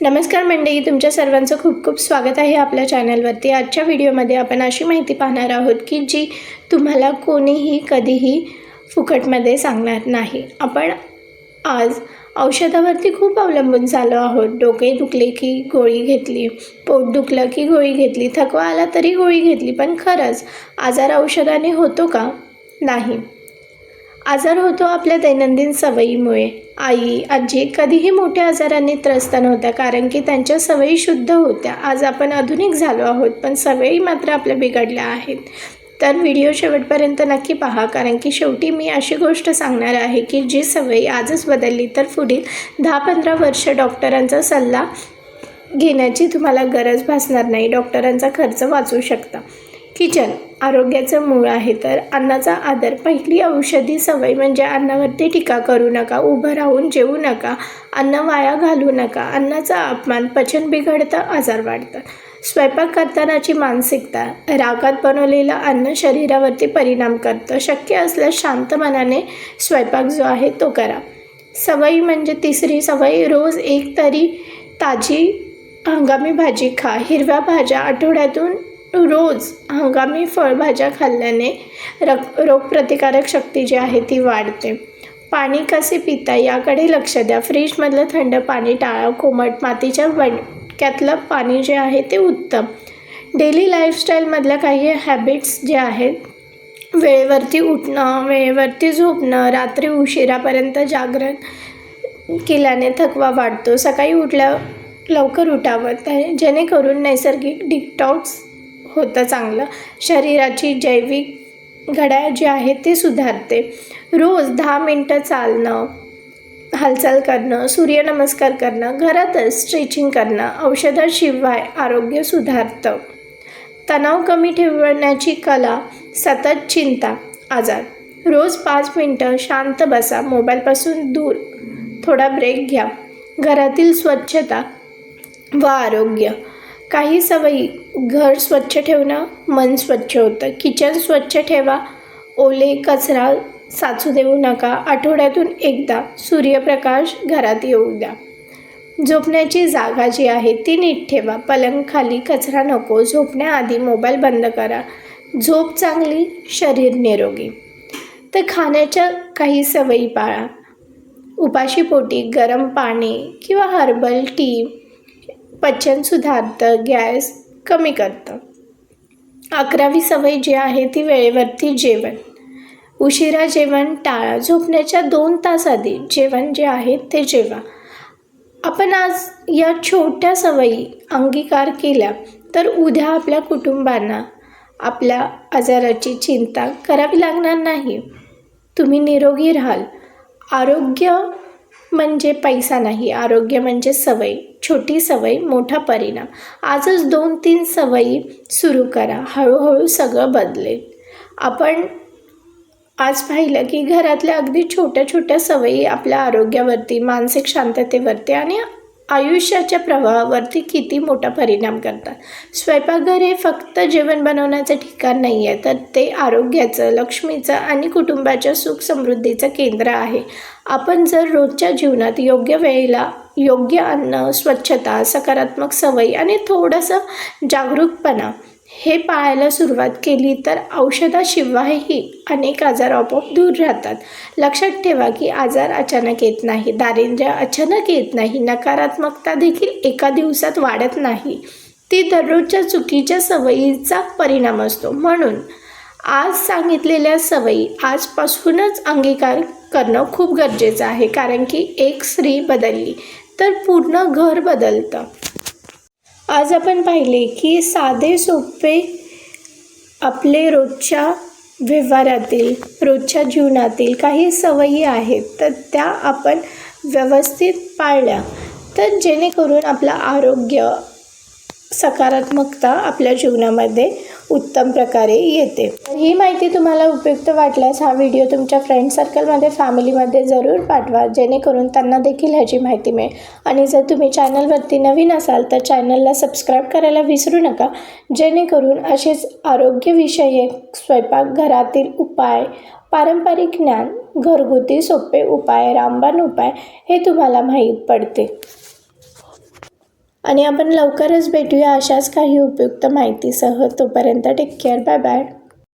नमस्कार मंडळी तुमच्या सर्वांचं खूप खूप स्वागत आहे आपल्या चॅनलवरती. आजच्या व्हिडिओमध्ये आपण अशी माहिती पाहणार आहोत की जी तुम्हाला कोणीही कधीही फुकटमध्ये सांगणार नाही. आपण आज औषधावरती खूप अवलंबून झालो आहोत. डोके दुखले की गोळी घेतली पोट दुखलं की गोळी घेतली थकवा आला तरी गोळी घेतली. पण खरंच आजार औषधाने होतो का? नाही. आजार होतो आपल्या दैनंदिन सवयीमुळे. आई आजी कधीही मोठ्या आजारांनी त्रस्त नव्हत्या कारण की त्यांच्या सवयी शुद्ध होत्या. आज आपण आधुनिक झालो आहोत पण सवयी मात्र आपल्या बिघडल्या आहेत. तर व्हिडिओ शेवटपर्यंत नक्की पहा कारण की शेवटी मी अशी गोष्ट सांगणार आहे की जी सवयी आजच बदलली तर पुढील दहा पंधरा वर्ष डॉक्टरांचा सल्ला घेण्याची तुम्हाला गरज भासणार नाही. डॉक्टरांचा खर्च वाचू शकता. किचन आरोग्याचं मूळ आहे. तर अन्नाचा आदर पहिली औषधी सवय म्हणजे अन्नावरती टीका करू नका उभं राहून जेवू नका अन्न वाया घालू नका. अन्नाचा अपमान पचन बिघडतं आजार वाढतं स्वयंपाक करतानाची मानसिकता रागात बनवलेलं अन्न शरीरावरती परिणाम करतं. शक्य असल्यास शांत मनाने स्वयंपाक जो आहे तो करा. सवयी म्हणजे तिसरी सवय रोज एक तरी ताजी हंगामी भाजी खा. हिरव्या भाज्या आठवड्यातून रोज हंगामी फळभाज्या खाल्ल्याने रक रोगप्रतिकारक शक्ती जी आहे ती वाढते. पाणी कसे पिता याकडे लक्ष द्या. फ्रीजमधलं थंड पाणी टाळा. कोमट मातीच्या वणक्यातलं पाणी जे आहे ते उत्तम. डेली लाईफस्टाईलमधल्या काही हॅबिट्स जे आहेत वेळेवरती उठणं वेळेवरती झोपणं रात्री उशिरापर्यंत जागरण केल्याने थकवा वाढतो. सकाळी उठल्या लवकर उठावं. त्या जेणेकरून नैसर्गिक डिटॉक्स होतं चांगलं. शरीराची जैविक घड्याळ जी आहे ते सुधारते. रोज दहा मिनटं चालणं हालचाल करणं सूर्यनमस्कार करणं घरातच स्ट्रेचिंग करणं औषधाशिवाय आरोग्य सुधारतं. तणाव कमी ठेवण्याची कला सतत चिंता आजार. रोज पाच मिनटं शांत बसा मोबाईलपासून दूर. थोडा ब्रेक घ्या. घरातील स्वच्छता व आरोग्य. काही सवयी. घर स्वच्छ ठेवणं मन स्वच्छ होतं. किचन स्वच्छ ठेवा. ओले कचरा साचू देऊ नका. आठवड्यातून एकदा सूर्यप्रकाश घरात येऊ द्या. झोपण्याची जागा जी आहे ती नीट ठेवा. पलंग खाली कचरा नको. झोपण्याआधी मोबाईल बंद करा. झोप चांगली शरीर निरोगी. तर खाण्याच्या काही सवयी पाळा. उपाशीपोटी गरम पाणी किंवा हर्बल टी पचन सुधारतं गॅस कमी करतं. अकरावी सवय जी आहे ती वेळेवरती जेवण. उशिरा जेवण टाळा झोपण्याच्या दोन तास आधी जेवण जे आहे ते जेवा. आपण आज या छोट्या सवयी अंगीकार केल्या तर उद्या आपल्या कुटुंबांना आपल्या आजाराची चिंता करावी लागणार नाही. तुम्ही निरोगी राहाल. आरोग्य म्हणजे पैसा नाही आरोग्य म्हणजे सवय. छोटी सवय मोठा परिणाम. आजच दोन तीन सवयी सुरू करा हळूहळू सगळं बदलेल. आपण आज पाहिलं की घरातल्या अगदी छोट्या छोट्या सवयी आपल्या आरोग्यावरती मानसिक शांततेवरती आणि आयुष्याच्या प्रवाहावरती किती मोठा परिणाम करतात. स्वयंपाकघर हे फक्त जेवण बनवण्याचं ठिकाण नाही आहे तर ते आरोग्याचं लक्ष्मीचं आणि कुटुंबाच्या सुख समृद्धीचं केंद्र आहे. आपण जर रोजच्या जीवनात योग्य वेळेला योग्य अन्न स्वच्छता सकारात्मक सवयी आणि थोडंसं जागरूकपणा हे पाळायला सुरुवात केली तर औषधाशिवायही अनेक आजार आपोआप दूर राहतात. लक्षात ठेवा की आजार अचानक येत नाही दारिद्र्य अचानक येत नाही नकारात्मकता देखील एका दिवसात वाढत नाही. ती दररोजच्या चुकीच्या सवयीचा परिणाम असतो. म्हणून आज सांगितलेल्या सवयी आजपासूनच अंगीकार करणं खूप गरजेचं आहे कारण की एक स्त्री बदलली तर पूर्ण घर बदलतं. आज आपण पाहिले की साधे सोपे आपले रोजच्या व्यवहारातील रोजच्या जीवनातील काही सवयी आहेत तर त्या आपण व्यवस्थित पाळल्या. तर जेणेकरून आपलं आरोग्य सकारात्मकता आपल्या जीवनामध्ये उत्तम प्रकारे येते. ही माहिती तुम्हाला उपयुक्त वाटल्यास हा व्हिडिओ तुमच्या फ्रेंड सर्कलमध्ये फॅमिलीमध्ये जरूर पाठवा. जेणेकरून त्यांना देखील ह्याची माहिती मिळेल. आणि जर तुम्ही चॅनलवरती नवीन असाल तर चॅनलला सबस्क्राईब करायला विसरू नका. जेणेकरून असेच आरोग्यविषयक स्वयंपाकघरातील उपाय पारंपरिक ज्ञान घरगुती सोपे उपाय रामबाण उपाय हे तुम्हाला माहीत पडते आणि आपण लवकरच भेटूया अशाच काही उपयुक्त माहितीसह. तोपर्यंत टेक केअर बाय बाय